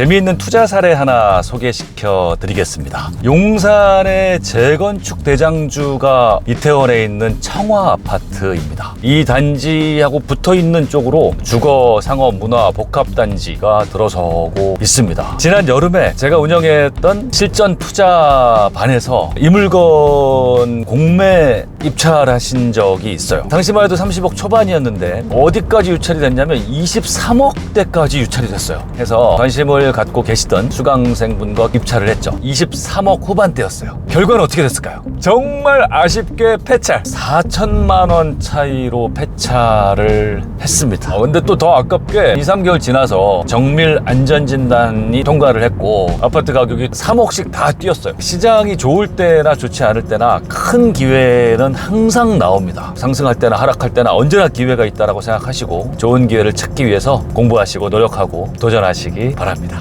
재미있는 투자 사례 하나 소개시켜 드리겠습니다. 용산의 재건축 대장주가 이태원에 있는 청화 아파트입니다. 이 단지하고 붙어 있는 쪽으로 주거, 상업, 문화, 복합 단지가 들어서고 있습니다. 지난 여름에 제가 운영했던 실전 투자 반에서 이 물건 공매 입찰 하신 적이 있어요. 당시만 해도 30억 초반이었는데 어디까지 유찰이 됐냐면 23억대까지 유찰이 됐어요. 해서 관심을 갖고 계시던 수강생분과 입찰을 했죠. 23억 후반대였어요. 결과는 어떻게 됐을까요? 정말 아쉽게 폐찰. 4천만 원 차이로 폐찰을 했습니다. 어, 근데 또 더 아깝게 2, 3개월 지나서 정밀 안전진단이 통과를 했고 아파트 가격이 3억씩 다 뛰었어요. 시장이 좋을 때나 좋지 않을 때나 큰 기회는 항상 나옵니다. 상승할 때나 하락할 때나 언제나 기회가 있다라고 생각하시고 좋은 기회를 찾기 위해서 공부하시고 노력하고 도전하시기 바랍니다.